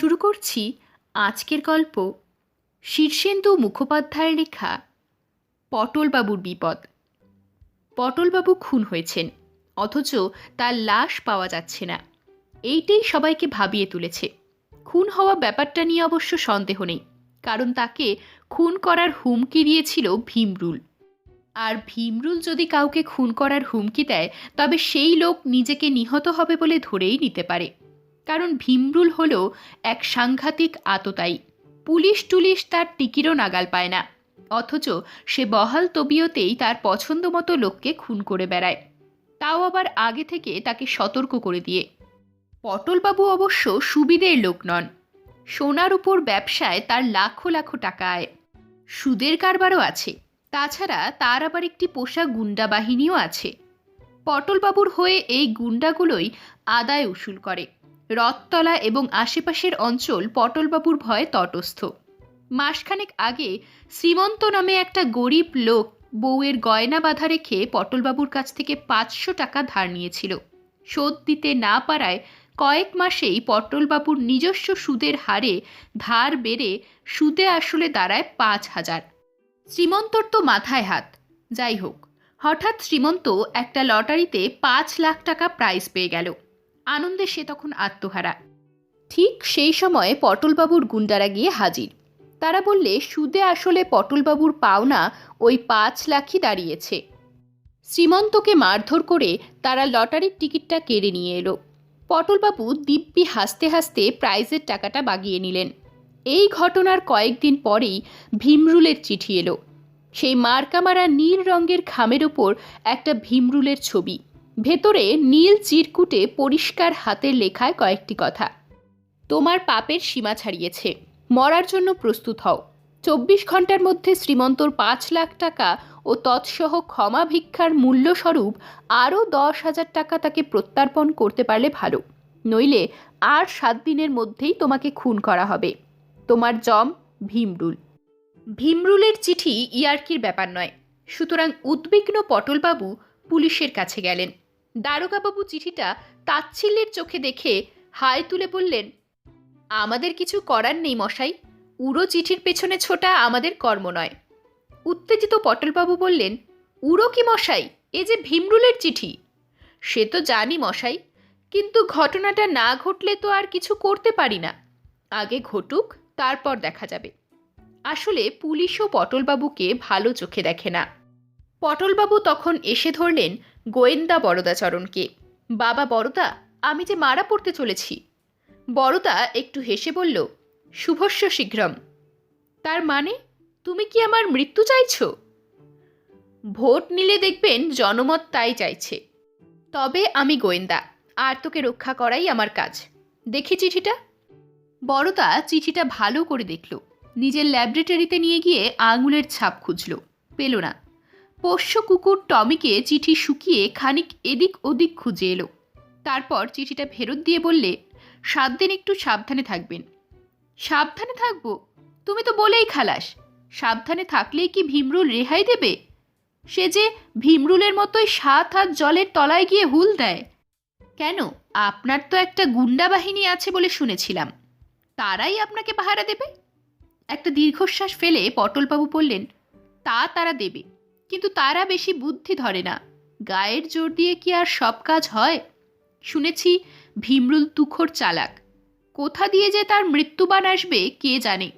শুরু করছি আজকের গল্প শীর্ষেন্দু মুখোপাধ্যায়ের লেখা পটলবাবুর বিপদ। পটলবাবু খুন হয়েছেন, অথচ তার লাশ পাওয়া যাচ্ছে না। এইটাই সবাইকে ভাবিয়ে তুলেছে। খুন হওয়া ব্যাপারটা নিয়ে অবশ্য সন্দেহ নেই, কারণ তাকে খুন করার হুমকি দিয়েছিল ভীমরুল। আর ভীমরুল যদি কাউকে খুন করার হুমকি দেয়, তবে সেই লোক নিজেকে নিহত হবে বলে ধরেই নিতে পারে। কারণ ভীমরুল হল এক সাংঘাতিক আততায়ী। পুলিশ টুলিশ তার টিকিরও নাগাল পায় না। অথচ সে বহাল তবিয়তেই তার পছন্দ মতো লোককে খুন করে বেড়ায়। তাও আবার আগে থেকে তাকে সতর্ক করে দিয়ে। পটলবাবু অবশ্য সুবিধের লোক নন। সোনার উপর ব্যবসায় তার লাখো লাখো টাকা আয়। সুদের কারবারও আছে। তাছাড়া তার আবার একটি পোষা গুন্ডা বাহিনীও আছে। পটলবাবুর হয়ে এই গুন্ডাগুলোই আদায় উসুল করে। রথতলা এবং আশেপাশের অঞ্চল পটলবাবুর ভয়ে তটস্থ। মাসখানেক আগে শ্রীমন্ত নামে একটা গরিব লোক বউয়ের গয়না বাঁধা রেখে পটলবাবুর কাছ থেকে পাঁচশো টাকা ধার নিয়েছিল। শোধ দিতে না পারায় কয়েক মাসেই পটলবাবুর নিজস্ব সুদের হারে ধার বেড়ে সুদে আসলে দাঁড়ায় পাঁচ হাজার। শ্রীমন্তর তো মাথায় হাত। যাই হোক, হঠাৎ শ্রীমন্ত একটা লটারিতে পাঁচ লাখ টাকা প্রাইজ পেয়ে গেল। আনন্দে সে তখন আত্মহারা। ঠিক সেই সময় পটলবাবুর গুন্ডারা গিয়ে হাজির। তারা বললে, সুদে আসলে পটলবাবুর পাওনা ওই পাঁচ লাখই দাঁড়িয়েছে। শ্রীমন্তকে মারধর করে তারা লটারির টিকিটটা কেড়ে নিয়ে এলো। পটলবাবু দিব্যি হাসতে হাসতে প্রাইজের টাকাটা বাগিয়ে নিলেন। এই ঘটনার কয়েকদিন পরেই ভীমরুলের চিঠি এলো। সেই মার্কামারা নীল রঙের খামের ওপর একটা ভীমরুলের ছবি। ভেতরে নীল চিরকুটে পরিষ্কার হাতের লেখায় কয়েকটি কথা। তোমার পাপের সীমা ছাড়িয়েছে। মরার জন্য প্রস্তুত হও। চব্বিশ ঘণ্টার মধ্যে শ্রীমন্তর পাঁচ লাখ টাকা ও তৎসহ ক্ষমা ভিক্ষার মূল্যস্বরূপ আরও দশ হাজার টাকা তাকে প্রত্যার্পণ করতে পারলে ভালো। নইলে আর সাত দিনের মধ্যেই তোমাকে খুন করা হবে। তোমার জম ভীমরুল। ভীমরুলের চিঠি ইয়ার্কির ব্যাপার নয়। সুতরাং উদ্বিগ্ন পটলবাবু পুলিশের কাছে গেলেন। দারোগাবাবু চিঠিটা তাচ্ছিল্যের চোখে দেখে হায় তুলে বললেন, আমাদের কিছু করার নেই মশাই, উড়ো চিঠির পেছনে ছোটা আমাদের কর্ম নয়। উত্তেজিত পটলবাবু বললেন, উড়ো কি মশাই, এ যে ভীমরুলের চিঠি? সে তো জানি মশাই, কিন্তু ঘটনাটা না ঘটলে তো আর কিছু করতে পারি না। আগে ঘটুক, তারপর দেখা যাবে। আসলে পুলিশও পটলবাবুকে ভালো চোখে দেখে না। পটলবাবু তখন এসে ধরলেন গোয়েন্দা বরদাচরণকে। বাবা বড়দা আমি যে মারা পড়তে চলেছি। বড়দা একটু হেসে বলল, শুভস্য শীঘ্রম। তার মানে তুমি কি আমার মৃত্যু চাইছ? ভোট নিলে দেখবেন জনমত তাই চাইছে। তবে আমি গোয়েন্দা, আর তোকে রক্ষা করাই আমার কাজ। দেখি চিঠিটা? বড়দা চিঠিটা ভালো করে দেখল। নিজের ল্যাবরেটরিতে নিয়ে গিয়ে আঙুলের ছাপ খুঁজল। পেল না। পোষ্য কুকুর টমিকে চিঠি শুকিয়ে খানিক এদিক ওদিক খুঁজে এলো। তারপর চিঠিটা ফেরত দিয়ে বললে, সাত দিন একটু সাবধানে থাকবেন। সাবধানে থাকব? তুমি তো বলেই খালাস। সাবধানে থাকলেই কি ভীমরুল রেহাই দেবে? সে যে ভীমরুলের মতোই সাত হাত জলের তলায় গিয়ে হুল দেয়। কেন? আপনার তো একটা গুন্ডা বাহিনী আছে বলে শুনেছিলাম। তারাই আপনাকে পাহারা দেবে? একটা দীর্ঘশ্বাস ফেলে পটলবাবু বললেন, তা তারা দেবে। কিন্তু তারা বেশি বুদ্ধি ধরে না। গায়ের জোর দিয়ে কি আর সব কাজ হয়? শুনেছি ভীমরুল তুখোর চালাক। কোথা দিয়ে যে তার মৃত্যুবান আসবে, কে জানে?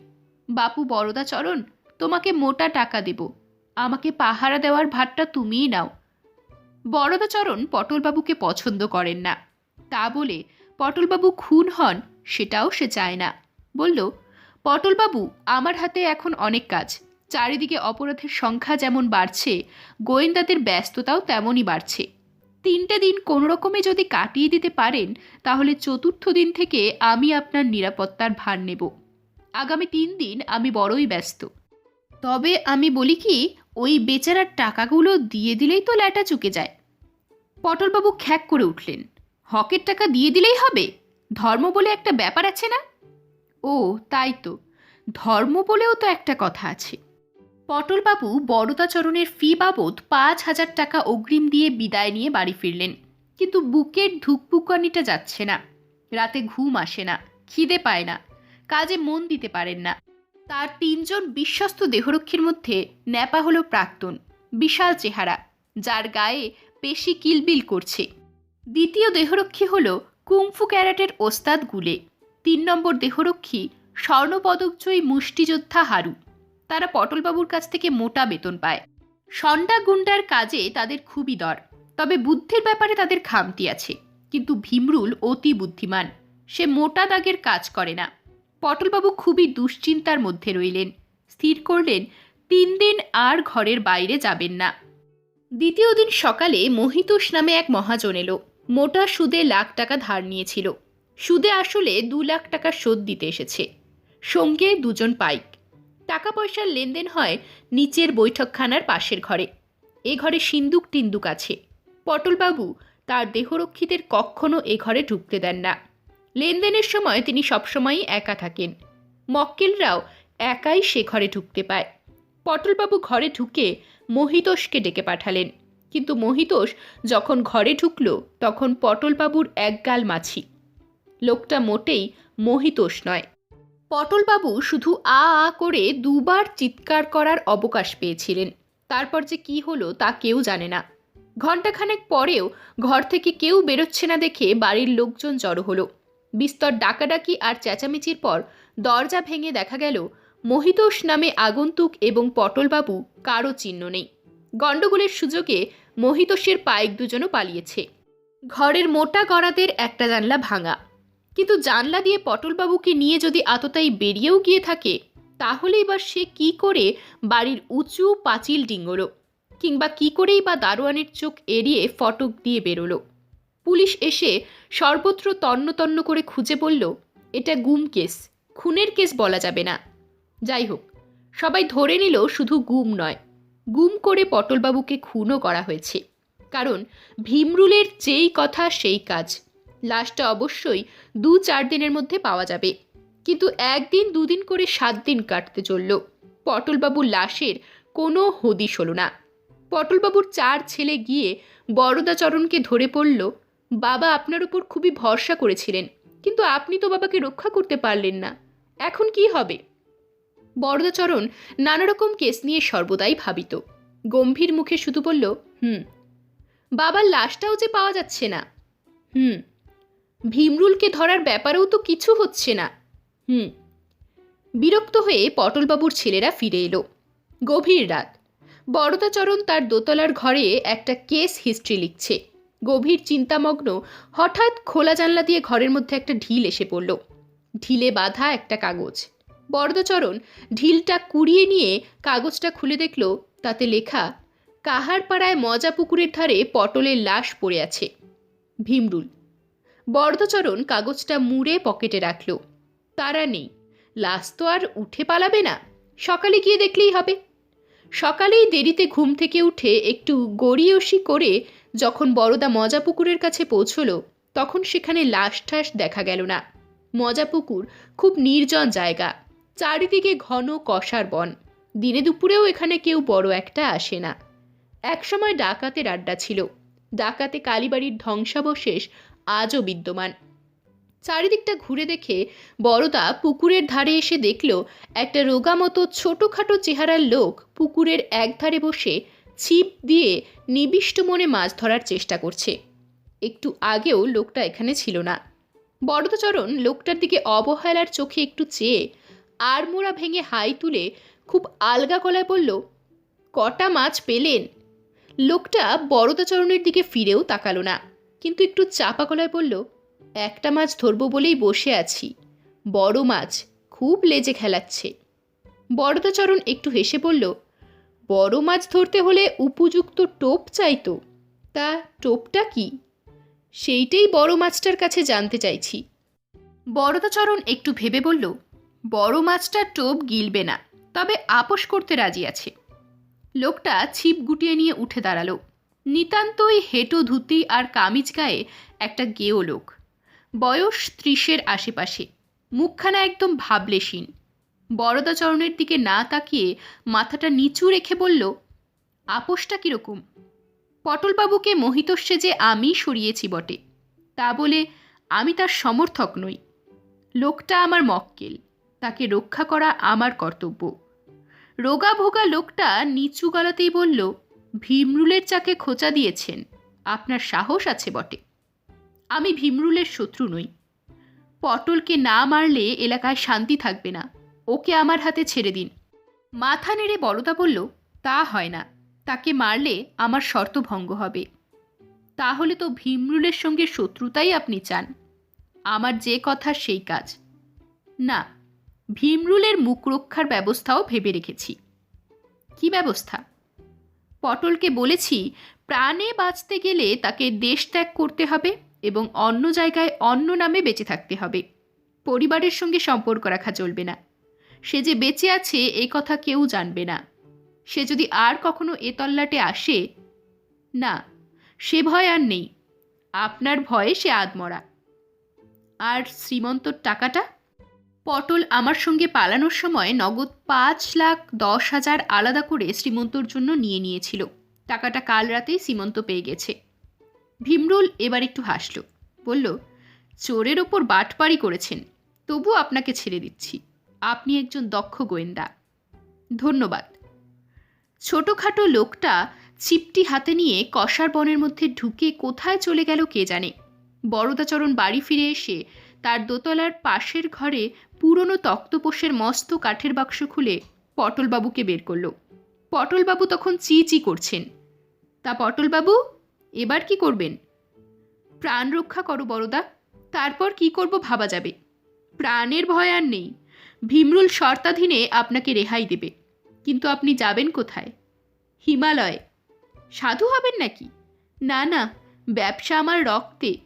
বাপু বরদাচরণ, তোমাকে মোটা টাকা দেব। আমাকে পাহারা দেওয়ার ভাতটা তুমিই নাও। বরদাচরণ পটলবাবুকে পছন্দ করেন না। তা বলে পটলবাবু খুন হন, সেটাও সে চায় না। বলল, পটলবাবু, আমার হাতে এখন অনেক কাজ। চারিদিকে অপরাধের সংখ্যা যেমন বাড়ছে, গোয়েন্দাদের ব্যস্ততাও তেমনই বাড়ছে। তিনটে দিন কোনো রকমে যদি কাটিয়ে দিতে পারেন, তাহলে চতুর্থ দিন থেকে আমি আপনার নিরাপত্তার ভার নেব। আগামী তিন দিন আমি বড়ই ব্যস্ত। তবে আমি বলি কি, ওই বেচারার টাকাগুলো দিয়ে দিলেই তো ল্যাটা চুকে যায়। পটলবাবু খ্যাক করে উঠলেন। হকের টাকা দিয়ে দিলেই হবে? ধর্ম বলে একটা ব্যাপার আছে না? ও, তাই তো। ধর্ম বলেও তো একটা কথা আছে। পটলবাবু বড়দাচরণের ফি বাবদ পাঁচ হাজার টাকা অগ্রিম দিয়ে বিদায় নিয়ে বাড়ি ফিরলেন। কিন্তু বুকের ধুকপুকানিটা যাচ্ছে না। রাতে ঘুম আসে না, খিদে পায় না, কাজে মন দিতে পারেন না। তার তিনজন বিশ্বস্ত দেহরক্ষীর মধ্যে ন্যাপা হলো প্রাক্তন, বিশাল চেহারা, যার গায়ে পেশি কিলবিল করছে। দ্বিতীয় দেহরক্ষী হল কুংফু ক্যারাটের ওস্তাদ গুলে। তিন নম্বর দেহরক্ষী স্বর্ণপদকজয়ী মুষ্টিযোদ্ধা হারু। তারা পটলবাবুর কাছ থেকে মোটা বেতন পায়। সন্ডা গুন্ডার কাজে তাদের খুবই দর। তবে বুদ্ধির ব্যাপারে তাদের খামতি আছে। কিন্তু ভীমরুল অতি বুদ্ধিমান। সে মোটা দাগের কাজ করে না। পটলবাবু খুবই দুশ্চিন্তার মধ্যে রইলেন। স্থির করলেন, তিন দিন আর ঘরের বাইরে যাবেন না। দ্বিতীয় দিন সকালে মহিতোষ নামে এক মহাজন এলো। মোটা সুদে লাখ টাকা ধার নিয়েছিল। সুদে আসলে দু লাখ টাকা শোধ দিতে এসেছে। সঙ্গে দুজন পাইক টাকা পয়সার লেনদেন হয় নিচের বৈঠকখানার পাশের ঘরে। এ ঘরে সিন্দুক টিন্দুক আছে। পটলবাবু তার দেহরক্ষীদের কখনো এ ঘরে ঢুকতে দেন না। লেনদেনের সময় তিনি সবসময়ই একা থাকেন। মক্কেলরাও একাই সে ঘরে ঢুকতে পায়। পটলবাবু ঘরে ঢুকে মহিতোষকে ডেকে পাঠালেন। কিন্তু মহিতোষ যখন ঘরে ঢুকল, তখন পটলবাবুর একগাল মাছি। লোকটা মোটেই মহিতোষ নয়। পটলবাবু শুধু আ আ করে দুবার চিৎকার করার অবকাশ পেয়েছিলেন। তারপর যে কি হলো তা কেউ জানে না। ঘণ্টাখানেক পরেও ঘর থেকে কেউ বেরোচ্ছে না দেখে বাড়ির লোকজন জড়ো হলো। বিস্তর ডাকাডাকি আর চেঁচামেচির পর দরজা ভেঙে দেখা গেল, মহিতোষ নামে আগন্তুক এবং পটলবাবু কারও চিহ্ন নেই। গণ্ডগোলের সুযোগে মহিতোষের পাইক দুজনও পালিয়েছে। ঘরের মোটা গড়াদের একটা জানলা ভাঙা। কিন্তু জানলা দিয়ে পটলবাবুকে নিয়ে যদি আততাই বেরিয়েও গিয়ে থাকে, তাহলে এবার সে কি করে বাড়ির উঁচু পাঁচিল ডিঙ্গলো কিংবা কি করেই বা দারোয়ানের চোখ এড়িয়ে ফটক দিয়ে বেরোলো? পুলিশ এসে সর্বত্র তন্ন তন্ন করে খুঁজে বলল, এটা গুম কেস, খুনের কেস বলা যাবে না। যাই হোক, সবাই ধরে নিল শুধু গুম নয়, গুম করে পটলবাবুকে খুনও করা হয়েছে। কারণ ভীমরুলের যেই কথা, সেই কাজ। লাশটা অবশ্যই দু চার দিনের মধ্যে পাওয়া যাবে। কিন্তু একদিন, দুদিন করে সাত দিন কাটতে চলল। পটলবাবুর লাশের কোনো হদিশ হলো না। পটলবাবুর চার ছেলে গিয়ে বরদাচরণকে ধরে পড়ল, বাবা, আপনার উপর খুবই ভরসা করেছিলেন, কিন্তু আপনি তো বাবাকে রক্ষা করতে পারলেন না। এখন কি হবে? বরদাচরণ নানা রকম কেস নিয়ে সর্বদাই ভাবিত। গম্ভীর মুখে শুধু বলল, হুম, বাবার লাশটাও যে পাওয়া যাচ্ছে না। হুম ভীমরুলকে ধরার ব্যাপারেও তো কিছু হচ্ছে না। হুম। বিরক্ত হয়ে পটলবাবুর ছেলেরা ফিরে এলো। গভীর রাত। বরদাচরণ তার দোতলার ঘরে একটা কেস হিস্ট্রি লিখছে। গভীর চিন্তামগ্ন, হঠাৎ খোলা জানলা দিয়ে ঘরের মধ্যে একটা ঢিল এসে পড়ল। ঢিলে বাঁধা একটা কাগজ। বরদাচরণ ঢিলটা কুড়িয়ে নিয়ে কাগজটা খুলে দেখল, তাতে লেখা কাহার পাড়ায় মজা পুকুরের ধারে পটলের লাশ পড়ে আছে। ভীমরুল বরদাচরণ কাগজটা মুড়ে পকেটে রাখল। তারা নেই। লাশ তো আর উঠে পালাবে না। সকালে গিয়ে দেখলেই হবে। সকালেই দেরিতে ঘুম থেকে উঠে একটু গড়িয়সি করে যখন বড়দা মজা পুকুরের কাছে পৌঁছলো, তখন সেখানে লাশ ঠাস দেখা গেল না। মজা পুকুর খুব নির্জন জায়গা। চারিদিকে ঘন কষার বন। দিনে দুপুরেও এখানে কেউ বড় একটা আসে না। একসময় ডাকাতের আড্ডা ছিল। ডাকাতে কালীবাড়ির ধ্বংসাবশেষ আজও বিদ্যমান। চারিদিকটা ঘুরে দেখে বড়দা পুকুরের ধারে এসে দেখল, একটা রোগা মতো ছোটোখাটো চেহারার লোক পুকুরের একধারে বসে ছিপ দিয়ে নিবিষ্ট মনে মাছ ধরার চেষ্টা করছে। একটু আগেও লোকটা এখানে ছিল না। বরদচরণ লোকটার দিকে অবহেলার চোখে একটু চেয়ে আড়মোড়া ভেঙে হাই তুলে খুব আলগা গলায় বলল, কটা মাছ পেলেন? লোকটা বরদাচরণের দিকে ফিরেও তাকালো না। কিন্তু একটু চাপা গলায় বলল, একটা মাছ ধরবো বলেই বসে আছি। বড় মাছ, খুব লেজে খেলাচ্ছে। বরদাচরণ একটু হেসে বলল, বড় মাছ ধরতে হলে উপযুক্ত টোপ চাইতো তা। টোপটা কি? সেইটাই বড় মাছটার কাছে জানতে চাইছি। বরদাচরণ একটু ভেবে বলল, বড় মাছটার টোপ গিলবে না, তবে আপোষ করতে রাজি আছে। লোকটা ছিপ গুটিয়ে নিয়ে উঠে দাঁড়াল। নিতান্তই হেঁটো ধুতি আর কামিজ গায়ে একটা গেও লোক। বয়স ত্রিশের আশেপাশে, মুখখানা একদম ভাবলেশীন বরদাচরণের দিকে না তাকিয়ে মাথাটা নিচু রেখে বলল আপোষটা কীরকম? পটলবাবুকে মহিতস্যে যে আমি সরিয়েছি বটে, তা বলে আমি তার সমর্থক নই। লোকটা আমার মক্কেল, তাকে রক্ষা করা আমার কর্তব্য। রোগা ভোগা লোকটা নিচু গলাতেই বলল ভীমরুলের চাকে খোঁচা দিয়েছেন। আপনার সাহস আছে বটে। আমি ভীমরুলের শত্রু নই। পটলকে না মারলে এলাকায় শান্তি থাকবে না। ওকে আমার হাতে ছেড়ে দিন। মাথা নেড়ে বড়দা বলল, তা হয় না। তাকে মারলে আমার শর্ত ভঙ্গ হবে। তাহলে তো ভীমরুলের সঙ্গে শত্রুতাই আপনি চান। আমার যে কথা সেই কাজ। না, ভীমরুলের মুখ রক্ষার ব্যবস্থাও ভেবে রেখেছি। কি ব্যবস্থা? পটলকে বলেছি, প্রাণে বাঁচতে গেলে তাকে দেশ ত্যাগ করতে হবে এবং অন্য জায়গায় অন্য নামে বেঁচে থাকতে হবে। পরিবারের সঙ্গে সম্পর্ক রাখা চলবে না। সে যে বেঁচে আছে এই কথা কেউ জানবে না। সে যদি আর কখনো এ তল্লাটে আসে, না, সে ভয় আর নেই। আপনার ভয়ে সে আদমরা আর শ্রীমন্তর টাকাটা? পটল আমার সঙ্গে পালানোর সময় নগদ পাঁচ লাখ দশ হাজার আলাদা করে শ্রীমন্তর জন্য নিয়ে নিয়েছিল। টাকাটা কাল রাতেই শ্রীমন্ত পেয়ে গেছে। ভীমরুল এবার একটু হাসল। বলল, চোরের ওপর বাটপাড়ি করেছেন। তবু আপনাকে ছেড়ে দিচ্ছি। আপনি একজন দক্ষ গোয়েন্দা। ধন্যবাদ। ছোটোখাটো লোকটা ছিপটি হাতে নিয়ে কষার বনের মধ্যে ঢুকে কোথায় চলে গেল কে জানে? বড়দাচরণ বাড়ি ফিরে এসে তার দোতলার পাশের ঘরে পুরনো তক্তপোষের মস্ত কাঠের বাক্স খুলে পটলবাবুকে বের করল। পটলবাবু তখন চি চি করছেন। তা পটলবাবু, এবার কি করবেন? প্রাণ রক্ষা করো বড়দা তারপর কি করব ভাবা যাবে। প্রাণের ভয় আর নেই। ভীমরুল শর্তাধীনে আপনাকে রেহাই দেবে। কিন্তু আপনি যাবেন কোথায়? হিমালয়ে। সাধু হবেন নাকি? না না, ব্যবসা আমার রক্তে।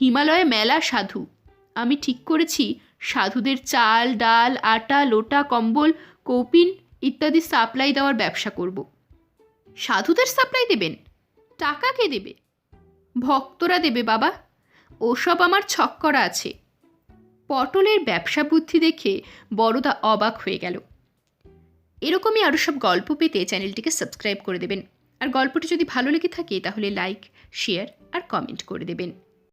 হিমালয়ে মেলা সাধু। আমি ঠিক করেছি সাধুদের চাল, ডাল, আটা, লোটা, কম্বল, কৌপিন ইত্যাদি সাপ্লাই দেওয়ার ব্যবসা করব। সাধুদের সাপ্লাই দেবেন? টাকা কে দেবে? ভক্তরা দেবে বাবা। ওসব আমার ছক করা আছে। পটলের ব্যবসা বুদ্ধি দেখে বড়দা অবাক হয়ে গেল। এরকমই আরও সব গল্প পেতে চ্যানেলটিকে সাবস্ক্রাইব করে দেবেন। আর গল্পটি যদি ভালো লেগে থাকে তাহলে লাইক, শেয়ার আর কমেন্ট করে দেবেন।